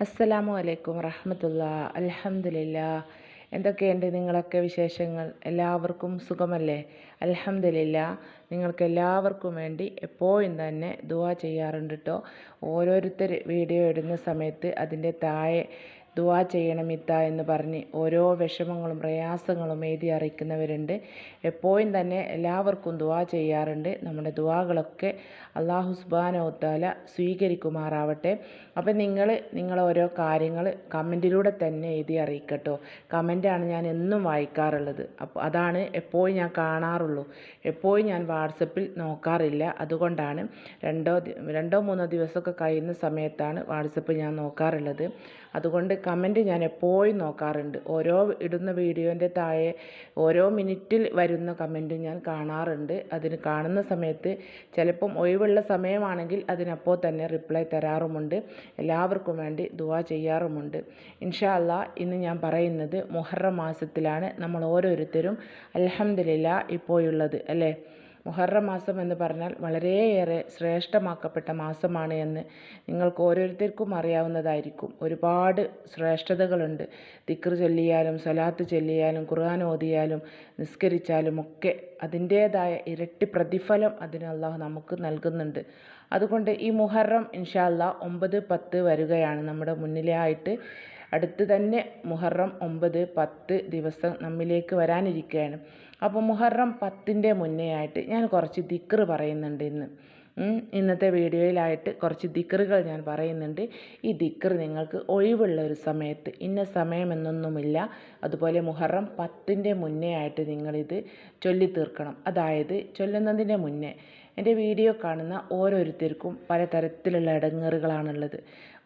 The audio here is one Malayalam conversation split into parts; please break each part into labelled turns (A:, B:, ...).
A: അസ്സലാമു അലൈക്കും വറഹമത്തുള്ള അലഹമില്ല എന്തൊക്കെയുണ്ട് നിങ്ങളൊക്കെ വിശേഷങ്ങൾ? എല്ലാവർക്കും സുഖമല്ലേ? അലഹമില്ല നിങ്ങൾക്ക് എല്ലാവർക്കും വേണ്ടി എപ്പോഴും തന്നെ ദുവാ ചെയ്യാറുണ്ട് കേട്ടോ ഓരോരുത്തർ വീഡിയോ ഇടുന്ന സമയത്ത് അതിന്റെ താഴെ ദുആ ചെയ്യണം ഇത്ത എന്ന് പറഞ്ഞ് ഓരോ വിഷമങ്ങളും പ്രയാസങ്ങളും എഴുതി അറിയിക്കുന്നവരുണ്ട്. എപ്പോഴും തന്നെ എല്ലാവർക്കും ദുആ ചെയ്യാറുണ്ട്. നമ്മുടെ ദുആകളൊക്കെ അള്ളാഹു സുബാനോത്താല സ്വീകരിക്കുമാറാവട്ടെ. അപ്പം നിങ്ങൾ ഓരോ കാര്യങ്ങൾ കമന്റിലൂടെ തന്നെ എഴുതി അറിയിക്കട്ടോ. കമന്റാണ് ഞാൻ എന്നും വായിക്കാറുള്ളത്. അപ്പോൾ അതാണ് എപ്പോഴും ഞാൻ കാണാറുള്ളൂ. എപ്പോഴും ഞാൻ വാട്സപ്പിൽ നോക്കാറില്ല. അതുകൊണ്ടാണ് രണ്ടോ രണ്ടോ മൂന്നോ ദിവസമൊക്കെ കഴിയുന്ന സമയത്താണ് വാട്സപ്പ് ഞാൻ നോക്കാറുള്ളത്. അതുകൊണ്ട് കമന്റ് ഞാൻ എപ്പോഴും നോക്കാറുണ്ട്. ഓരോ ഇടുന്ന വീഡിയോന്റെ താഴെ ഓരോ മിനിറ്റിൽ വരുന്ന കമന്റും ഞാൻ കാണാറുണ്ട്. അതിന് കാണുന്ന സമയത്ത് ചിലപ്പം ഒഴിവുള്ള സമയമാണെങ്കിൽ അതിനപ്പോൾ തന്നെ റിപ്ലൈ തരാറുമുണ്ട്. എല്ലാവർക്കും വേണ്ടി ദുവാ ചെയ്യാറുമുണ്ട്. ഇൻഷാ ഇന്ന് ഞാൻ പറയുന്നത് മുഹറം മാസത്തിലാണ് നമ്മൾ ഓരോരുത്തരും അലഹമില്ല ഇപ്പോഴുള്ളത് അല്ലേ? മുഹറം മാസം എന്ന് പറഞ്ഞാൽ വളരെയേറെ ശ്രേഷ്ഠമാക്കപ്പെട്ട മാസമാണ് എന്ന് നിങ്ങൾക്ക് ഓരോരുത്തർക്കും അറിയാവുന്നതായിരിക്കും. ഒരുപാട് ശ്രേഷ്ഠതകളുണ്ട്. ദിക്ർ ചൊല്ലിയാലും സലാത്ത് ചൊല്ലിയാലും ഖുർആൻ ഓതിയാലും നിസ്കരിച്ചാലും ഒക്കെ അതിന്റേതായ ഇരട്ടി പ്രതിഫലം അതിന് അള്ളാഹു നമുക്ക് നൽകുന്നുണ്ട്. അതുകൊണ്ട് ഈ മുഹറം ഇൻഷാല്ല ഒമ്പത് പത്ത് വരികയാണ്. നമ്മുടെ മുന്നിലായിട്ട് അടുത്ത് തന്നെ മുഹറം ഒമ്പത് പത്ത് ദിവസം നമ്മിലേക്ക് വരാനിരിക്കുകയാണ്. അപ്പോൾ മുഹറം പത്തിന്റെ മുന്നേ ആയിട്ട് ഞാൻ കുറച്ച് ദിക്ർ പറയുന്നുണ്ട് ഇന്ന്. ഇന്നത്തെ വീഡിയോയിലായിട്ട് കുറച്ച് ദിക്റുകൾ ഞാൻ പറയുന്നുണ്ട്. ഈ ദിക്ർ നിങ്ങൾക്ക് ഒഴിവുള്ള ഒരു സമയത്ത് ഇന്ന സമയമെന്നൊന്നുമില്ല. അതുപോലെ മുഹറം പത്തിന്റെ മുന്നേ ആയിട്ട് നിങ്ങളിത് ചൊല്ലി തീർക്കണം അതായത് ചൊല്ലുന്നതിന്റെ മുന്നേ. എന്റെ വീഡിയോ കാണുന്ന ഓരോരുത്തർക്കും പലതരത്തിലുള്ള ഇടങ്ങേറുകളാണുള്ളത്.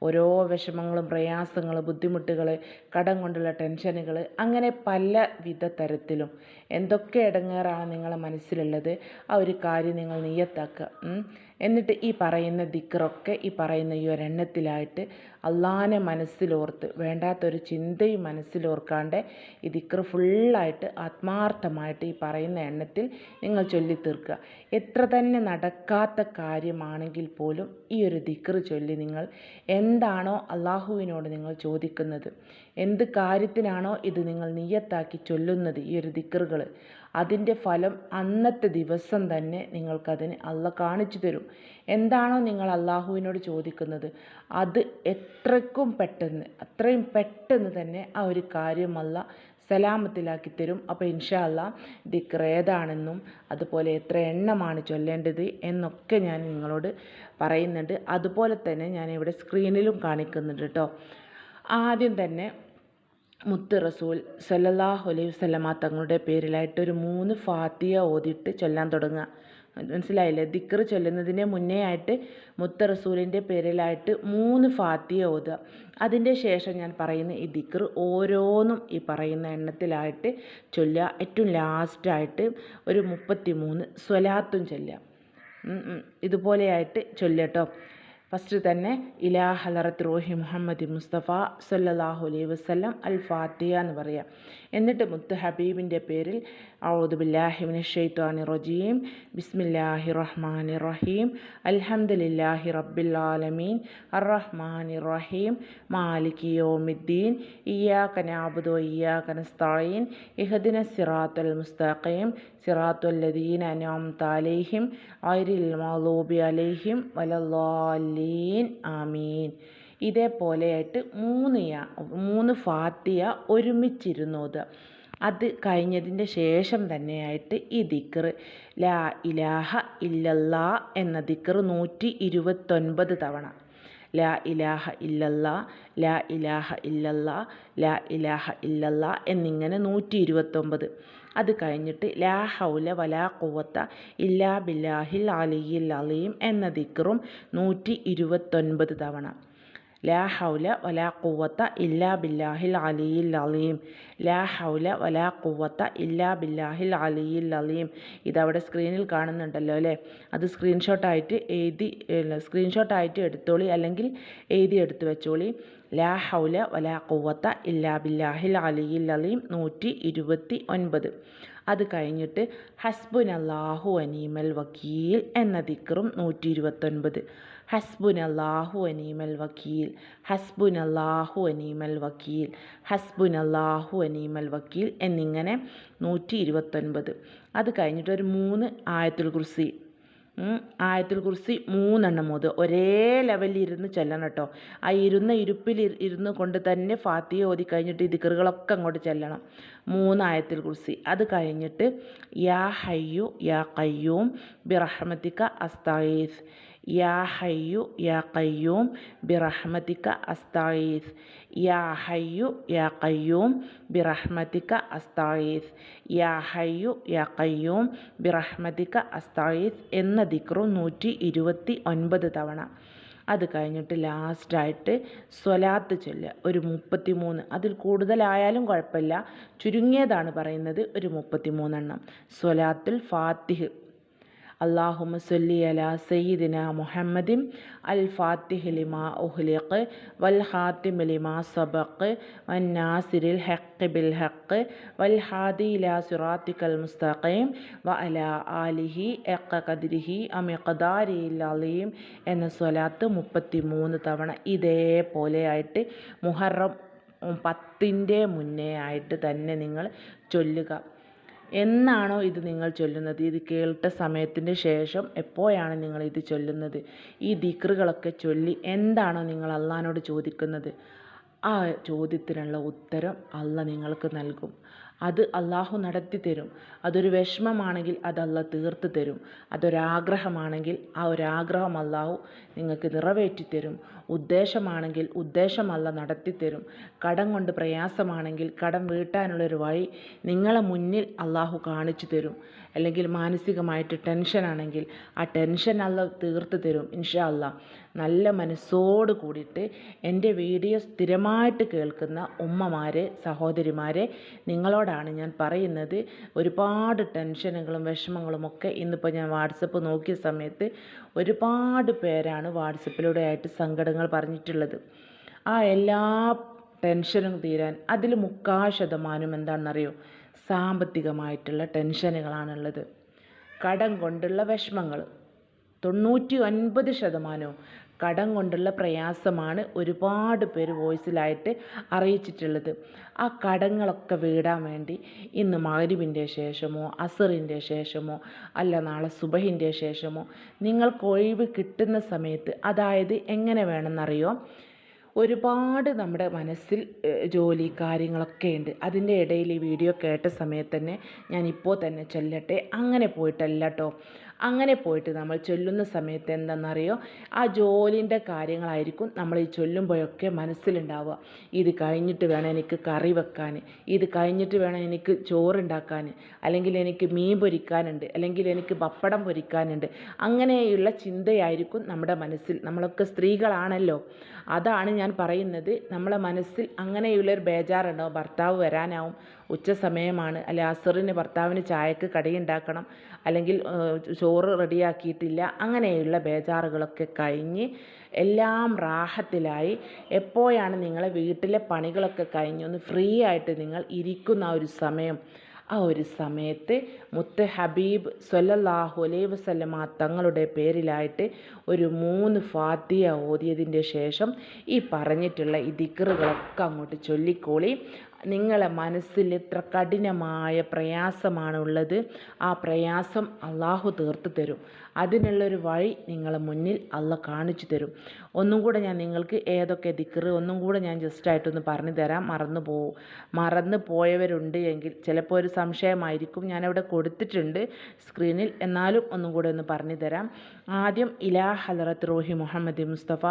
A: ഓരോ വിഷമങ്ങളും പ്രയാസങ്ങൾ ബുദ്ധിമുട്ടുകൾ കടം കൊണ്ടുള്ള ടെൻഷനുകൾ അങ്ങനെ പല വിധ തരത്തിലും എന്തൊക്കെ ഇടങ്ങേറാണ് നിങ്ങളെ മനസ്സിലുള്ളത്? ആ ഒരു കാര്യം നിങ്ങൾ നീയത്താക്കുക എന്നിട്ട് ഈ പറയുന്ന ദിക്കറൊക്കെ ഈ പറയുന്ന ഈ ഒരെണ്ണത്തിലായിട്ട് അള്ളാനെ മനസ്സിലോർത്ത് വേണ്ടാത്തൊരു ചിന്തയും മനസ്സിലോർക്കാണ്ട് ഈ ദിക്കർ ഫുള്ളായിട്ട് ആത്മാർത്ഥമായിട്ട് ഈ പറയുന്ന എണ്ണത്തിൽ നിങ്ങൾ ചൊല്ലി തീർക്കുക എത്ര തന്നെ നടക്കാത്ത കാര്യമാണെങ്കിൽ പോലും ഈ ഒരു ദിക്കർ ചൊല്ലി നിങ്ങൾ എന്താണോ അള്ളാഹുവിനോട് നിങ്ങൾ ചോദിക്കുന്നത് എന്ത് കാര്യത്തിനാണോ ഇത് നിങ്ങൾ നിയത്താക്കി ചൊല്ലുന്നത് ഈ ഒരു ദിക്കറുകൾ അതിന്റെ ഫലം അന്നത്തെ ദിവസം തന്നെ നിങ്ങൾക്കതിന് അല്ല കാണിച്ചു തരും. എന്താണോ നിങ്ങൾ അള്ളാഹുവിനോട് ചോദിക്കുന്നത്. അത് എത്രക്കും പെട്ടെന്ന് അത്രയും പെട്ടെന്ന് തന്നെ ആ ഒരു കാര്യമല്ല സലാമത്തിലാക്കി തരും. അപ്പോൾ ഇൻഷാ അല്ല ദിക്ർ ഏതാണെന്നും അതുപോലെ എത്ര എണ്ണമാണ് ചൊല്ലേണ്ടത് എന്നൊക്കെ ഞാൻ നിങ്ങളോട് പറയുന്നുണ്ട്. അതുപോലെ തന്നെ ഞാൻ ഇവിടെ സ്ക്രീനിലും കാണിക്കുന്നുണ്ട് കേട്ടോ. ആദ്യം തന്നെ മുത്ത് റസൂൽ സല്ലല്ലാഹു അലൈഹി വസല്ലമ തങ്ങളുടെ പേരിലായിട്ട് ഒരു മൂന്ന് ഫാത്തിയ ഓതിയിട്ട് ചൊല്ലാൻ തുടങ്ങുക. മനസ്സിലായില്ലേ? ദിക്ർ ചൊല്ലുന്നതിന് മുന്നേ ആയിട്ട് മുത്ത റസൂലിന്റെ പേരിലായിട്ട് മൂന്ന് ഫാത്തിയ ഓതുക. അതിന്റെ ശേഷം ഞാൻ പറയുന്ന ഈ ദിക്ർ ഓരോന്നും ഈ പറയുന്ന എണ്ണത്തിലായിട്ട് ചൊല്ലുക. ഏറ്റവും ലാസ്റ്റായിട്ട് ഒരു മുപ്പത്തി മൂന്ന് സ്വലാത്തും ചൊല്ലുക. ഇതുപോലെയായിട്ട് ചൊല്ലട്ടോ ഫസ്റ്റ് തന്നെ ഇലാ ഹലറത്ത് റോഹി മുഹമ്മദ് മുസ്തഫ സല്ലാഹു അലൈഹി വസ്ലം അൽ ഫാത്തിയ എന്ന് പറയാം. എന്നിട്ട് മുത്ത് ഹബീബിന്റെ പേരിൽ ഔദുബില്ലാഹിമിന് ഷെയ്ത്താനി റജീം ബിസ്മില്ലാഹി റഹ്മാനി റഹീം അൽഹംദുലില്ലാഹി റബ്ബിൽ ആലമീൻ അറഹ്മാനി റഹീം മാലിക് യോമിദ്ദീൻ ഇയ്യാക നാബുദു ഇയ്യാക നസ്തഈൻ ഇഹ്ദിന സിറാത്തുൽ മുസ്തഖീം സിറാത്തുൽ ലദീന അൻഅംത അലൈഹിം ഗൈറിൽ മഗ്ദൂബി അലൈഹിം വലല്ലാലീൻ ആമീൻ ഇതേപോലെയായിട്ട് മൂന്ന് മൂന്ന് ഫാത്തിയ ഒരുമിച്ചിരുന്നത്. അത് കഴിഞ്ഞതിന്റെ ശേഷം തന്നെയായിട്ട് ഈ ദിക്കർ ലാ ഇലാഹ ഇല്ലല്ലാ എന്ന ദിക്കർ നൂറ്റി ഇരുപത്തൊൻപത് തവണ. ലാ ഇലാഹ ഇല്ലല്ലാ ലാ ഇലാഹ ഇല്ലല്ലാ ലാ ഇലാഹ ഇല്ലല്ലാ എന്നിങ്ങനെ നൂറ്റി ഇരുപത്തൊമ്പത് അത് കഴിഞ്ഞിട്ട് ലാ ഹൗല വലാ കുവത്ത ഇല്ലാ ബില്ലാഹിൽ അലിയിൽ അലീം എന്ന ദിക്കറും നൂറ്റി ഇരുപത്തൊൻപത് തവണ. ലാ ഹൗല വലാ കുവത്ത ഇല്ലാ ബില്ലാഹിൽ അലിയിൽ അലീം. ലാ ഹൗല വലാ കുവത്ത ഇല്ലാ ബില്ലാഹിൽ അലിയിൽ അലീം. ഇതവിടെ സ്ക്രീനിൽ കാണുന്നുണ്ടല്ലോ അല്ലേ? അത് സ്ക്രീൻഷോട്ടായിട്ട് എഴുതി സ്ക്രീൻഷോട്ടായിട്ട് എടുത്തോളി അല്ലെങ്കിൽ എഴുതി എടുത്തു വെച്ചോളി. ലാ ഹൗല വലാ കുവത്ത ഇല്ലാ ബില്ലാഹിൽ അലിയിൽ അലീം നൂറ്റി ഇരുപത്തി ഒൻപത്. അത് കഴിഞ്ഞിട്ട് ഹസ്ബുൻ അള്ളാഹു അനീമൽ വക്കീൽ എന്ന ദിക്റും നൂറ്റി ഇരുപത്തൊൻപത് ഹസ്ബുൻ അള്ളാഹു അനീമൽ വക്കീൽ ഹസ്ബുൻ അള്ളാഹു അനീമൽ വക്കീൽ ഹസ്ബുൻ അള്ളാഹു അനീമൽ വക്കീൽ എന്നിങ്ങനെ നൂറ്റി ഇരുപത്തൊൻപത് അത് കഴിഞ്ഞിട്ട് ഒരു മൂന്ന് ആയത്തുൽ കുർസി. ആയത്തുൽ കുർസി മൂന്നെണ്ണം മുതൽ ഒരേ ലെവലിൽ ഇരുന്ന് ചെല്ലണം കേട്ടോ. ആ ഇരുന്ന ഇരുപ്പിൽ ഇരുന്ന് കൊണ്ട് തന്നെ ഫാത്തിയ ഓതി കഴിഞ്ഞിട്ട് ദിക്കറുകളൊക്കെ അങ്ങോട്ട് ചെല്ലണം. മൂന്ന് ആയത്തുൽ കുർസി അത് കഴിഞ്ഞിട്ട് യാ ഹയ്യു യാ കയ്യൂം ബിറഹ്മത്തിക്ക അസ്തായീസ്. യാ ഹയ്യു യാ കയ്യൂം ബിറഹ്മതിക അസ്തായീസ് യാ ഹയ്യു യാ കയ്യൂം ബിറഹ്മതിക അസ്തായീസ് യാ ഹയ്യു യാ കയ്യൂം ബിറഹ്മതിക അസ്തായീസ് എന്ന ദിക്റു നൂറ്റി ഇരുപത്തി ഒൻപത് തവണ. അത് കഴിഞ്ഞിട്ട് ലാസ്റ്റായിട്ട് സ്വലാത്ത് ചൊല്ലുക. ഒരു മുപ്പത്തി മൂന്ന് അതിൽ കൂടുതലായാലും കുഴപ്പമില്ല. ചുരുങ്ങിയതാണ് പറയുന്നത് ഒരു മുപ്പത്തി മൂന്നെണ്ണം സ്വലാത്തുൽ ഫാത്തിഹ്. അള്ളാഹുമ സൊല്ലി അല സയ്യിദിന മുഹമ്മദിൻ അൽ ഫാത്തിഹ് ലിമ ഉഹ്ലിഖ് വൽ ഹാത്തിമ ലിമ സബഖ് വൻ നാസിരിൽ ഹഖ് ബിൽ ഹഖ് വൽ ഹാദി ഇല സിറാത്തിക്കൽ മുസ്തഖീം വ അല ആലിഹി എക്ക കദിരിഹി അമിഖദാരിയിൽ അലീം എന്ന സ്വലാത്ത് മുപ്പത്തി മൂന്ന് തവണ ഇതേപോലെയായിട്ട് മുഹറം പത്തിന്റെ മുന്നേ ആയിട്ട് തന്നെ നിങ്ങൾ ചൊല്ലുക. എന്നാണോ ഇത് നിങ്ങൾ ചൊല്ലുന്നത്? ഇത് കേൾട്ട സമയത്തിന് ശേഷം എപ്പോഴാണ് നിങ്ങൾ ഇത് ചൊല്ലുന്നത്? ഈ ദിക്റുകളൊക്കെ ചൊല്ലി എന്താണോ നിങ്ങൾ അള്ളഹാനോട് ചോദിക്കുന്നത്? ആ ചോദ്യത്തിനുള്ള ഉത്തരം അള്ള നിങ്ങൾക്ക് നൽകും. അത് അള്ളാഹു നടത്തി തരും. അതൊരു വിഷമമാണെങ്കിൽ അത് അല്ല തീർത്ത് തരും. അതൊരാഗ്രഹമാണെങ്കിൽ ആ ഒരാഗ്രഹം അള്ളാഹു നിങ്ങൾക്ക് നിറവേറ്റി തരും. ഉദ്ദേശമാണെങ്കിൽ ഉദ്ദേശമല്ല നടത്തിത്തരും. കടം കൊണ്ട് പ്രയാസമാണെങ്കിൽ കടം വീട്ടാനുള്ളൊരു വഴി നിങ്ങളെ മുന്നിൽ അള്ളാഹു കാണിച്ചു തരും. അല്ലെങ്കിൽ മാനസികമായിട്ട് ടെൻഷനാണെങ്കിൽ ആ ടെൻഷൻ അല്ല തീർത്ത് തരും ഇൻഷാ അല്ല നല്ല മനസ്സോട് കൂടിയിട്ട് എന്റെ വീഡിയോ സ്ഥിരമായിട്ട് കേൾക്കുന്ന ഉമ്മമാരെ സഹോദരിമാരെ നിങ്ങളോടാണ് ഞാൻ പറയുന്നത്. ഒരുപാട് ടെൻഷനുകളും വിഷമങ്ങളും ഒക്കെ ഇന്നിപ്പോൾ ഞാൻ വാട്സപ്പ് നോക്കിയ സമയത്ത് ഒരുപാട് പേരാണ് വാട്സപ്പിലൂടെ ആയിട്ട് സങ്കടങ്ങൾ പറഞ്ഞിട്ടുള്ളത്. ആ എല്ലാ ടെൻഷനും തീരാൻ അതിൽ മുക്കാൽ ശതമാനം എന്താണെന്നറിയോ? സാമ്പത്തികമായിട്ടുള്ള ടെൻഷനുകളാണുള്ളത്. കടം കൊണ്ടുള്ള വിഷമങ്ങൾ തൊണ്ണൂറ്റി ഒൻപത് ശതമാനവും കടം കൊണ്ടുള്ള പ്രയാസമാണ് ഒരുപാട് പേര് വോയിസിലായിട്ട് അറിയിച്ചിട്ടുള്ളത്. ആ കടങ്ങളൊക്കെ വീടാൻ വേണ്ടി ഇന്ന് മകരിവിന്റെ ശേഷമോ അസറിന്റെ ശേഷമോ അല്ല നാളെ സുബഹിന്റെ ശേഷമോ നിങ്ങൾക്ക് ഒഴിവ് കിട്ടുന്ന സമയത്ത് അതായത് എങ്ങനെ വേണമെന്നറിയോ ഒരുപാട് നമ്മുടെ മനസ്സിൽ ജോലി കാര്യങ്ങളൊക്കെ ഉണ്ട്. അതിന്റെ ഇടയിൽ ഈ വീഡിയോ കേട്ട സമയത്ത് തന്നെ ഞാൻ ഇപ്പോൾ തന്നെ ചെല്ലട്ടെ. അങ്ങനെ പോയിട്ടല്ല കേട്ടോ അങ്ങനെ പോയിട്ട് നമ്മൾ ചൊല്ലുന്ന സമയത്ത് എന്തെന്നറിയോ ആ ജോലിന്റെ കാര്യങ്ങളായിരിക്കും നമ്മൾ ഈ ചൊല്ലുമ്പോഴൊക്കെ മനസ്സിലുണ്ടാവുക. ഇത് കഴിഞ്ഞിട്ട് വേണം എനിക്ക് കറി വെക്കാൻ ഇത് കഴിഞ്ഞിട്ട് വേണം എനിക്ക് ചോറുണ്ടാക്കാൻ അല്ലെങ്കിൽ എനിക്ക് മീൻ പൊരിക്കാനുണ്ട് അല്ലെങ്കിൽ എനിക്ക് പപ്പടം പൊരിക്കാനുണ്ട്. അങ്ങനെയുള്ള ചിന്തയായിരിക്കും നമ്മുടെ മനസ്സിൽ. നമ്മളൊക്കെ സ്ത്രീകളാണല്ലോ. അതാണ് ഞാൻ പറയുന്നത്. നമ്മളെ മനസ്സിൽ അങ്ങനെയുള്ളൊരു ബേജാറുണ്ടാവും. ഭർത്താവ് വരാനാവും. ഉച്ച സമയമാണ്. അല്ലെ അസറിന് ഭർത്താവിന് ചായക്ക് കടിയുണ്ടാക്കണം അല്ലെങ്കിൽ ചോറ് റെഡിയാക്കിയിട്ടില്ല. അങ്ങനെയുള്ള ബേജാറുകളൊക്കെ കഴിഞ്ഞ് എല്ലാം റാഹത്തിലായി. എപ്പോഴാണ് നിങ്ങളെ വീട്ടിലെ പണികളൊക്കെ കഴിഞ്ഞ് ഒന്ന് ഫ്രീ ആയിട്ട് നിങ്ങൾ ഇരിക്കുന്ന ഒരു സമയം? ആ ഒരു സമയത്ത് മുത്ത് ഹബീബ് സൊല്ലാഹു അലൈ വസല്ലമ തങ്ങളുടെ പേരിലായിട്ട് ഒരു മൂന്ന് ഫാത്തിയ ഓതിയതിന്റെ ശേഷം ഈ പറഞ്ഞിട്ടുള്ള ഈ ദിക്റുകളൊക്കെ അങ്ങോട്ട് ചൊല്ലിക്കോളി. നിങ്ങളെ മനസ്സിൽ എത്ര കഠിനമായ പ്രയാസമാണുള്ളത്. ആ പ്രയാസം അള്ളാഹു തീർത്തു തരും. അതിനുള്ളൊരു വഴി നിങ്ങളെ മുന്നിൽ അള്ള കാണിച്ചു തരും. ഒന്നും കൂടെ ഞാൻ നിങ്ങൾക്ക് ഏതൊക്കെ ദിക്കറ് ഒന്നും കൂടെ ഞാൻ ജസ്റ്റായിട്ടൊന്ന് പറഞ്ഞു തരാം. മറന്നു പോവും മറന്നു പോയവരുണ്ട് എങ്കിൽ ചിലപ്പോൾ ഒരു സംശയമായിരിക്കും. ഞാനവിടെ കൊടുത്തിട്ടുണ്ട് സ്ക്രീനിൽ എന്നാലും ഒന്നും കൂടെ ഒന്ന് പറഞ്ഞു തരാം. ആദ്യം ഇലാ ഹലറത്ത് റോഹി മുഹമ്മദ് മുസ്തഫ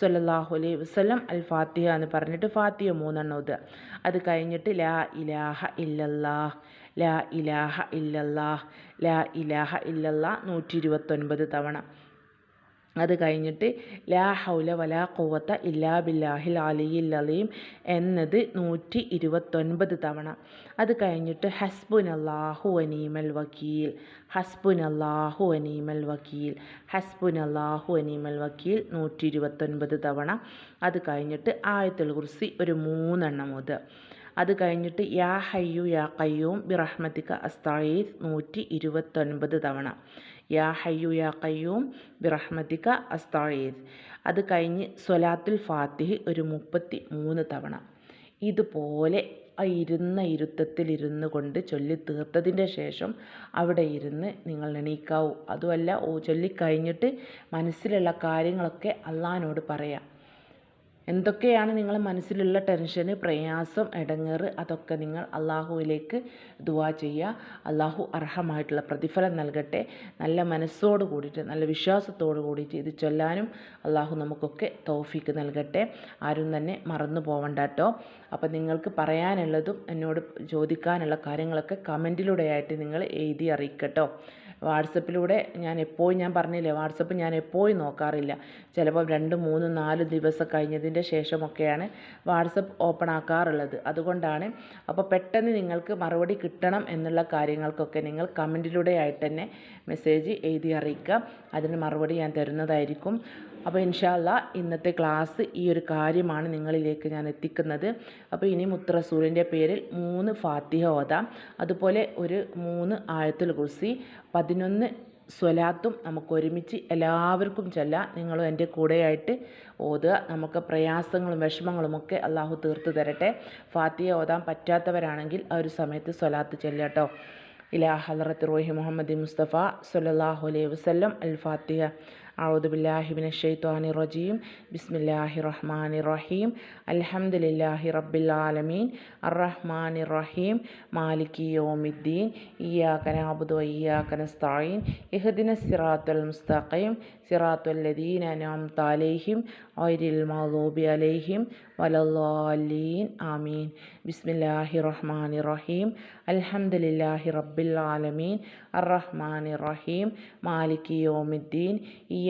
A: സല്ലാഹു അലൈഹി വസ്ലം അൽ ഫാത്തിഹ എന്ന് പറഞ്ഞിട്ട് ഫാത്തിഹ മൂന്നെണ്ണം അത് കഴിഞ്ഞിട്ട് ലാ ഇലാഹ ഇല്ലല്ലാ ലാ ഇലാഹ ഇല്ലല്ലാ ലാ ഇലാഹ ഇല്ലല്ലാ നൂറ്റി ഇരുപത്തൊൻപത് തവണ. അത് കഴിഞ്ഞിട്ട് ലാ ഹൗല വലാ ഖുവത്ത ഇല്ലാ ബില്ലാഹിൽ അലിയിൽ അലീം എന്നത് നൂറ്റി ഇരുപത്തൊൻപത് തവണ. അത് കഴിഞ്ഞിട്ട് ഹസ്ബുൻ അള്ളാഹു അനീമൽ വക്കീൽ. ഹസ്ബുൻ അള്ളാഹു അനീമൽ വക്കീൽ. ഹസ്ബുൻ അള്ളാഹു അനീമൽ വക്കീൽ നൂറ്റി ഇരുപത്തൊൻപത് തവണ. അത് കഴിഞ്ഞിട്ട് ആയത്തുൽ കുർസി ഒരു മൂന്നെണ്ണം മുതൽ. അത് കഴിഞ്ഞിട്ട് യാ ഹയ്യു യാ കയ്യൂം ബിറഹ്മത്തിക്ക അസ്തായീസ് നൂറ്റി ഇരുപത്തൊൻപത് തവണ. യാ ഹയ്യു യാ കയ്യൂം ബിറഹ്മത്തിക്ക അസ്താഴീദ് അത് കഴിഞ്ഞ് സൊലാത്തുൽ ഫാത്തിഹ് ഒരു മുപ്പത്തി മൂന്ന് തവണ. ഇതുപോലെ ഇരുന്ന ഇരുത്തത്തിലിരുന്ന് കൊണ്ട് ചൊല്ലി തീർത്തതിന്റെ ശേഷം അവിടെ ഇരുന്ന് നിങ്ങൾ എണീക്കാവൂ. അതുമല്ല ഓ ചൊല്ലിക്കഴിഞ്ഞിട്ട് മനസ്സിലുള്ള കാര്യങ്ങളൊക്കെ അള്ളഹാനോട് പറയാം. എന്തൊക്കെയാണ് നിങ്ങൾ മനസ്സിലുള്ള ടെൻഷന് പ്രയാസം ഇടങ്ങേറ് അതൊക്കെ നിങ്ങൾ അള്ളാഹുവിലേക്ക് ദുവാ ചെയ്യുക. അള്ളാഹു അർഹമായിട്ടുള്ള പ്രതിഫലം നൽകട്ടെ. നല്ല മനസ്സോട് കൂടിയിട്ട് നല്ല വിശ്വാസത്തോട് കൂടിയിട്ട് ഇത് ചൊല്ലാനും അള്ളാഹു നമുക്കൊക്കെ തൗഫീക്ക് നൽകട്ടെ. ആരും തന്നെ മറന്നു പോവണ്ട കേട്ടോ അപ്പം നിങ്ങൾക്ക് പറയാനുള്ളതും എന്നോട് ചോദിക്കാനുള്ള കാര്യങ്ങളൊക്കെ കമന്റിലൂടെ ആയിട്ട് നിങ്ങൾ എഴുതി അറിയിക്കട്ടോ. വാട്സപ്പിലൂടെ ഞാൻ എപ്പോഴും ഞാൻ പറഞ്ഞില്ലേ വാട്സപ്പ് ഞാൻ എപ്പോഴും നോക്കാറില്ല. ചിലപ്പോൾ രണ്ട് മൂന്ന് നാല് ദിവസം കഴിഞ്ഞതിന്റെ ശേഷമൊക്കെയാണ് വാട്സപ്പ് ഓപ്പൺ ആക്കാറുള്ളത്. അതുകൊണ്ടാണ് അപ്പോൾ പെട്ടെന്ന് നിങ്ങൾക്ക് മറുപടി കിട്ടണം എന്നുള്ള കാര്യങ്ങൾക്കൊക്കെ നിങ്ങൾ കമന്റിലൂടെ ആയിട്ട് തന്നെ മെസ്സേജ് എഴുതി അറിയിക്കുക. അതിന് മറുപടി ഞാൻ തരുന്നതായിരിക്കും. അപ്പോൾ ഇൻഷാല്ല ഇന്നത്തെ ക്ലാസ് ഈ ഒരു കാര്യമാണ് നിങ്ങളിലേക്ക് ഞാൻ എത്തിക്കുന്നത്. അപ്പോൾ ഇനി മുത്തറസൂലിന്റെ പേരിൽ മൂന്ന് ഫാത്തിഹ ഓതാം. അതുപോലെ ഒരു മൂന്ന് ആയത്തുൽ കുർസി പതിനൊന്ന് സ്വലാത്തും നമുക്ക് ഒരുമിച്ച് എല്ലാവർക്കും ചൊല്ലാം നിങ്ങളും എന്റെ കൂടെയായിട്ട് ഓതുക. നമുക്ക് പ്രയാസങ്ങളും വിഷമങ്ങളും ഒക്കെ അള്ളാഹു തീർത്ത് തരട്ടെ. ഫാത്തിഹ ഓതാൻ പറ്റാത്തവരാണെങ്കിൽ ആ ഒരു സമയത്ത് സ്വലാത്ത് ചെല്ലട്ടോ ഇലാ ഹലറത്ത് റോഹി മുഹമ്മദ് മുസ്തഫ സല്ലാഹു അലൈഹി വസ്ലം അൽ ഫാത്തിഹ. അഊദു ഔദുബില്ലാഹിബിന് ഷെയ്ത്വാനി റജീം ബിസ്മില്ലാഹി റഹ്മാനി റഹീം അൽഹംദുലില്ലാഹി റബ്ബിൽ ആലമീൻ അർ അറഹ്മാനി റഹീം മാലിക്കി യോമിദ്ദീൻ ഇയാക്കന അബുദ് വയ്യാക്കന സ്ഥായിൻ ഇഹദിന സിറാത്തുൽ മുസ്തഖീം സിറാത്തുൽ ലദീൻ അനാം താലേഹിം ഐരിൽ മൗലൂബി അലേഹിം വലല്ലാലീൻ ആമീൻ ബിസ്മില്ലാഹി റഹ്മാൻ റഹീം അൽഹംദുലില്ലാഹി റബ്ബിൽ ആലമീൻ അർ റഹ്മാൻ റഹീം മാലിക് യോമിദ്ദീൻ ഇയ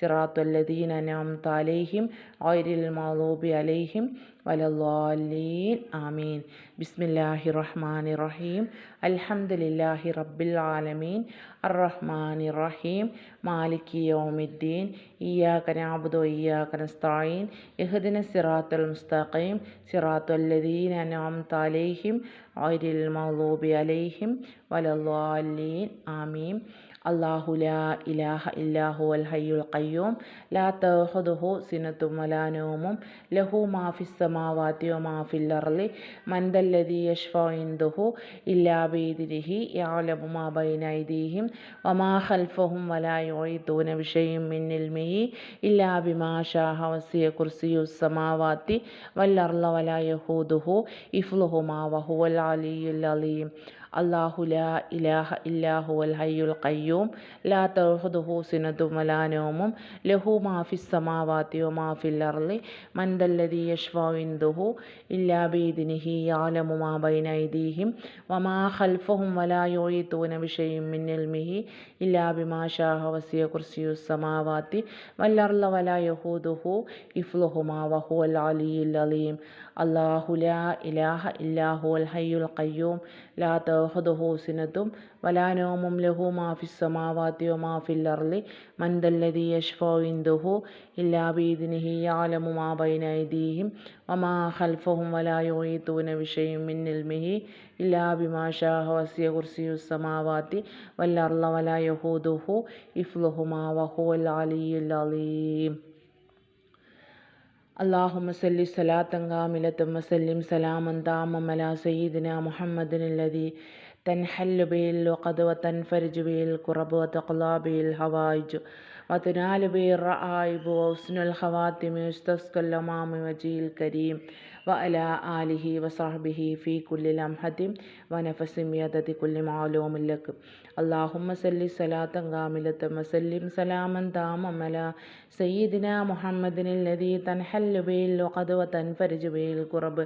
A: സിറാത്തുല്ലദീൻ അനാംത അലൈഹിം ഓയിരിൽ മാലൂബി അലൈഹിം വലല്ലാലീൻ ആമീൻ. ബിസ്മില്ലാഹി റഹ്മാൻ റഹീം അൽഹംദുലില്ലാഹി റബ്ബിൽ ആലമീൻ. അറഹ്മാൻ റഹീം മാലിക് യൗമിദ്ദീൻ. ഇയാക നാബുദോ ഇയാക നസ്തായീൻ ഇഹ്ദിന സിറാത്തുൽ മുസ്തഖീം. സിറാത്തുല്ലദീൻ അനാംത അലൈഹിം ഓയിരിൽ മാലൂബി അലൈഹിം വലല്ലാലീൻ ആമീൻ. അള്ളാഹു ലാ ഇലാഹ ഇല്ലാഹു അൽ ഹയ്യുൽ ഖയ്യൂം. ലാ തഹുദുഹു സിനത്തും വലാനോമും ലഹു മാഫിസ് സമാവാത്തിയോ മാഫിൽ അർലി മന്ദല്ലതി യഷ്ഫ ഇന്ദുഹു ഇല്ലാ ബീദിരിഹി യാലമു മാ ബൈന ഐദീഹിം. വമാ ഖൽഫഹും വലാ യുഈതൂന ബിശൈഇൻ മിൻ ഇൽമിഹി ഇല്ലാ ബിമാ ശാഅ വസിയ കുർസിയു സമാവാത്തി. വൽ അർള വലാ യഹൂദുഹു ഇഫ്ലുഹുമാ വഹുവൽ അലിയുൽ അലീം. അള്ളാഹു ലാ ഇലാഹ ഇല്ലാഹു അൽ ഹയ്യുൽ ഖയ്യൂം. ലാ തഹുദുഹു സിനതും വലാനോമും ലഹു മാഫിസ് സമാവാത്തിയോ മാഫിൽ അർലി മന്ദല്ലതി യഷ്വാവിന്ദുഹു ഇല്ലാ ബീദിനിഹി യാലമു മാ ബൈന ഐദീഹിം. വമാ ഖൽഫഹും വലാ യൂയിതൂന ബിഷൈഇൻ മിൻ ഇൽമിഹി ഇല്ലാ ബിമാ ശാഅ വസിയ കുർസിയുസ് സമാവാത്തി. വൽ അർള വലാ യഹൂദുഹു ഇഫ്ലുഹുമാ വഹുവൽ അലിയുൽ അലീം. അള്ളാഹു ലാ ഇലാഹ ഇല്ലാഹു അൽ ഹയ്യുൽ ഖയ്യൂം. ലാ തഹുദുഹു സിനത്തും വലാനോമും ലഹു മാഫിസ് സമാവാത്തിയോ മാഫിൽ അർലി മന്ദല്ലതി യഷ്ഫോ ഇന്ദുഹു ഇല്ലാ ബീദിനിഹി യാലമു മാ ബൈന ഐദീഹിം. വമാ ഖൽഫഹും വലാ യുഹീതൂന വിഷയം മിൻ ഇൽമിഹി ഇല്ലാ ബിമാ ഷാഹ വസിയ കുർസിയു സമാവാത്തി. വൽ അർള വലാ യഹൂദുഹു ഇഫ്ലുഹുമാ വഹുവൽ അലിയുൽ അലീം. اللهم صل صلاة كاملة وسلم سلاما تاما على سيدنا محمد الذي تنحل به اللقد وتنفرج به الكرب وتقضى به الحوائج وتنال به الرعائب وحسن الخواتم يستسقى الأمام وجه الكريم وعلى آله وصحبه في كل لمحة ونفس بيدة كل معلوم لك اللهم صل صلاة كاملة وسلم سلاما تاما على سيدنا محمد الذي تنحل به اللقد وتنفرج به الكرب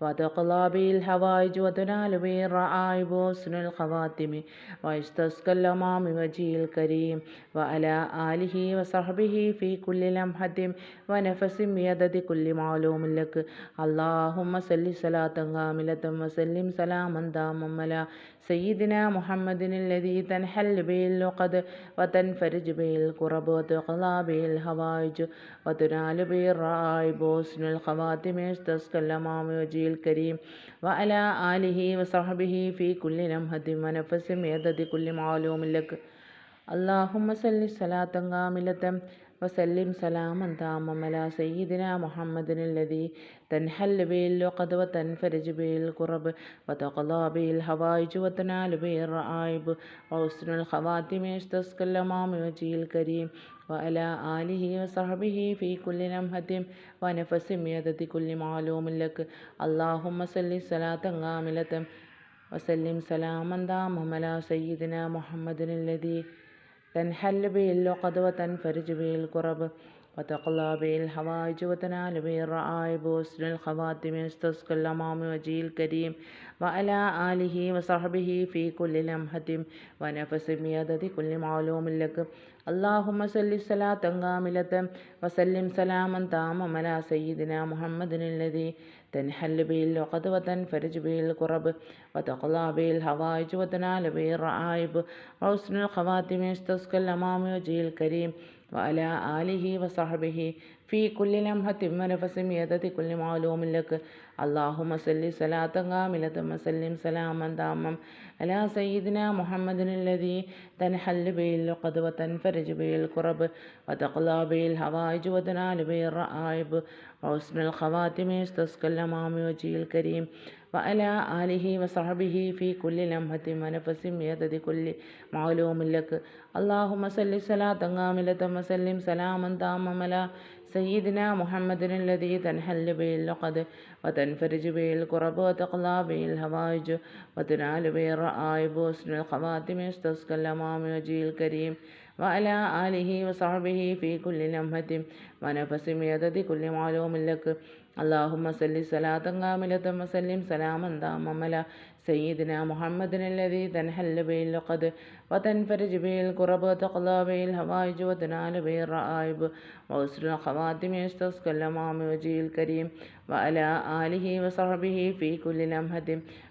A: وتقضى به الحوائج وتنال به الرعائب وحسن الخواتم ويستسقى الأمام وجه الكريم وعلى آله وصحبه في كل لمحة ونفس بيدة كل معلوم لك الله اللهم صل صلاة كاملة وسلم سلاما تاما على سيدنا محمد الذي تنحل به اللقد وتنفرج به الكرب وتقضى به الهوائج وتنال به الرائب وحسن الخواتم يستسقى الأمام وجه الكريم وعلى آله وصحبه في كل لمحة ونفس يدد كل معلوم لك اللهم صل صلاة كاملة وسلم سلاما تاما على سيدنا محمد الذي تنحل به اللقد وتنفرج به الكرب وتقضى به الحوائج وتنال به الرعائب وحسن الخواتم يستسقى الأمام وجه الكريم وعلى آله وصحبه في كل لمحة ونفس يدد كل معلوم لك اللهم صل صلاة كاملة وسلم سلاما تاما على سيدنا محمد الذي تنحل به اللقد وتنفرج به الكرب وتقضى به الحوائج وتنال به الرعائب وحسن الخواتم يستسقى الأمام وجه الكريم وعلى آله وصحبه في كل لمحة ونفس بعدد كل معلوم لك اللهم صل صلاة كاملة وسلم سلاما تاما على سيدنا محمد الذي تنحل به اللقد وتنفرج به الكرب وتقضى به الحوائج وتنال به الرعائب وحسن الخواتم يستسقى الأمام وجه الكريم وعلى آله وصحبه في كل لمحة ونفس يدة كل معلوم لك اللهم صل صلاة كاملة وسلم سلاما تاما على سيدنا محمد الذي تنحل به اللقد وتنفرج به الكرب وتقضى به الحوائج وتنال به الرائب وحسن الخواتم يستسقى الأمام وجه الكريم وعلى آله وصحبه في كل لمحة ونفس يدد كل معلوم لك اللهم صل صلاة كاملة وسلم سلاما تاما على سيدنا محمد الذي تنحل به اللقد وتنفرج به الكرب وتقضى به الهوائج وتنال به الرائب وحسن الخواتم يستسقى الأمام وجه الكريم وعلى آله وصحبه في كل لمحة ونفس يدد كل معلوم لك اللهم صل صلاة كاملة وسلم سلاما تاما على سيدنا محمد الذي تنحل به اللقد وتنفرج به الكرب وتقضى به الهوائج وتنال به الرائب وحسن الخواتم يستسقى الأمام وجه الكريم وعلى آله وصحبه في كل لمحة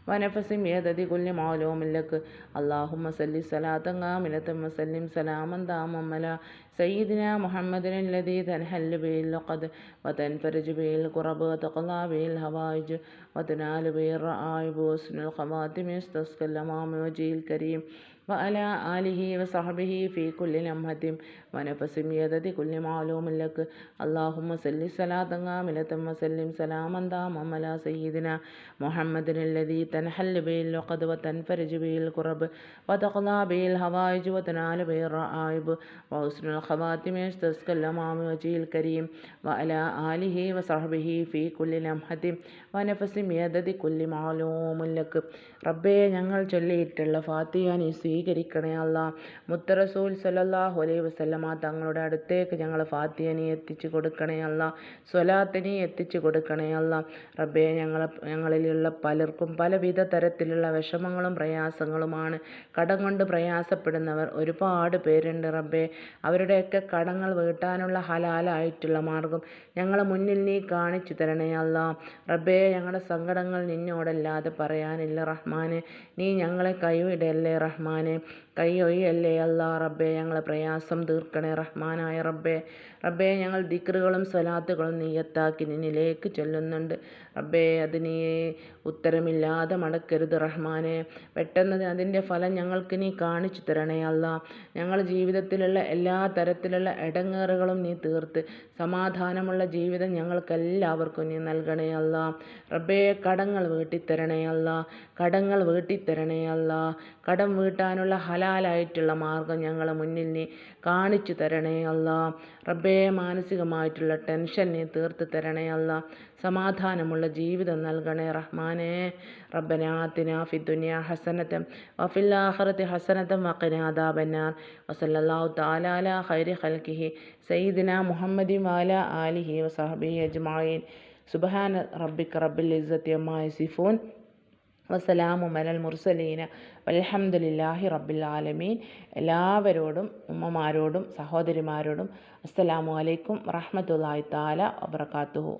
A: ونفس يدد كل معلوم لك اللهم صل صلاة كاملة وسلم سلاما تاما على سيدنا محمد الذي تنحل به اللقد وتنفرج به الكرب وتقضى به الهوائج وتنال به الرائب وحسن الخواتم يستسقى الأمام وجه الكريم وعلى آله وصحبه في كل لمحة ونفس يدد كل معلوم لك اللهم صل صلاة كاملة وسلم سلاما تاما على سيدنا محمد الذي تنحل به اللقد وتنفرج به الكرب وتقضى به الهوائج وتنال به الرائب وحسن الخواتم يستسقى الأمام وجه الكريم وعلى آله وصحبه في كل لمحة ونفس يدد كل معلوم لك റബ്ബേ ഞങ്ങൾ ചൊല്ലിയിട്ടുള്ള ഫാത്തിഹ നീ സ്വീകരിക്കണേ മുത്തറസൂൽ സല്ലല്ലാഹു അലൈഹി വസല്ലമ തങ്ങളുടെ അടുത്തേക്ക് ഞങ്ങൾ ഫാത്തിയനെ എത്തിച്ചു കൊടുക്കണേ അല്ല. സ്വലാത്തിനെ എത്തിച്ചു കൊടുക്കണേ അല്ല. റബ്ബേ ഞങ്ങൾ ഞങ്ങളിലുള്ള പലർക്കും പലവിധ തരത്തിലുള്ള വിഷമങ്ങളും പ്രയാസങ്ങളുമാണ്. കടം കൊണ്ട് പ്രയാസപ്പെടുന്നവർ ഒരുപാട് പേരുണ്ട് റബ്ബെ. അവരുടെയൊക്കെ കടങ്ങൾ വീട്ടാനുള്ള ഹലാലായിട്ടുള്ള മാർഗം ഞങ്ങളെ മുന്നിൽ നീ കാണിച്ചു തരണേ അല്ല. റബ്ബേ ഞങ്ങളുടെ സങ്കടങ്ങൾ നിന്നോടല്ലാതെ പറയാനില്ല റഹ്മാനെ. നീ ഞങ്ങളെ കൈവിടല്ലേ റഹ്മാനെ. കൈയൊയ്യല്ലേ അല്ലാ റബ്ബേ ഞങ്ങളെ പ്രയാസം തീർക്കണേ റഹ്മാനായ റബ്ബേ. റബ്ബേ ഞങ്ങൾ ദിക്റുകളും സ്വലാത്തുകളും നീയത്താക്കി നിന്നിലേക്ക് ചൊല്ലുന്നുണ്ട്. റബ്ബേ അത് ഉത്തരമില്ലാതെ മടക്കരുത് റഹ്മാനെ. പെട്ടെന്ന് അതിന്റെ ഫലം ഞങ്ങൾക്ക് നീ കാണിച്ചു തരണേ അല്ല. ഞങ്ങളുടെ ജീവിതത്തിലുള്ള എല്ലാ തരത്തിലുള്ള ഇടങ്ങേറുകളും നീ തീർത്ത്. സമാധാനമുള്ള ജീവിതം ഞങ്ങൾക്കെല്ലാവർക്കും നീ നൽകണേ അല്ല. റബ്ബേ കടങ്ങൾ വീട്ടിത്തരണേ അല്ല. കടങ്ങൾ വീട്ടിത്തരണേ അല്ല. കടം വീട്ടാനുള്ള ഹലാലായിട്ടുള്ള മാർഗം ഞങ്ങളെ മുന്നിൽ നീ കാണിച്ചു തരണേ അല്ല. റബ്ബേ മാനസികമായിട്ടുള്ള ടെൻഷൻ നീ തീർത്ത് തരണേ അല്ല. സമാധാനമുള്ള ജീവിതം നൽകണേ റഹ്മാനെ. റബ്ബനാ ആതിന ഫി ദുനിയ ഹസനത്തം വഫിൽ ആഖിറതി ഹസനത്തം വഖിന അദാബന്നാർ. വസല്ലല്ലാഹു തആല അലാ ഖൈരി സയ്യിദിന മുഹമ്മദി വാല ആലിഹി വസഹബിഹി അജ്മഈൻ. സുബ്ഹാന റബ്ബിക റബ്ബിൽ ഇസ്സത്തി അമ്മാ യസിഫൂൻ. വസ്സലാമു മനൽ മുർസലീന അലഹമുല്ലാഹി റബ്ബിൽ എല്ലാവരോടും ഉമ്മമാരോടും സഹോദരിമാരോടും അസ്സലാമു അലൈക്കും വറഹ്മത്തുള്ളാഹി താല വബറകാതുഹു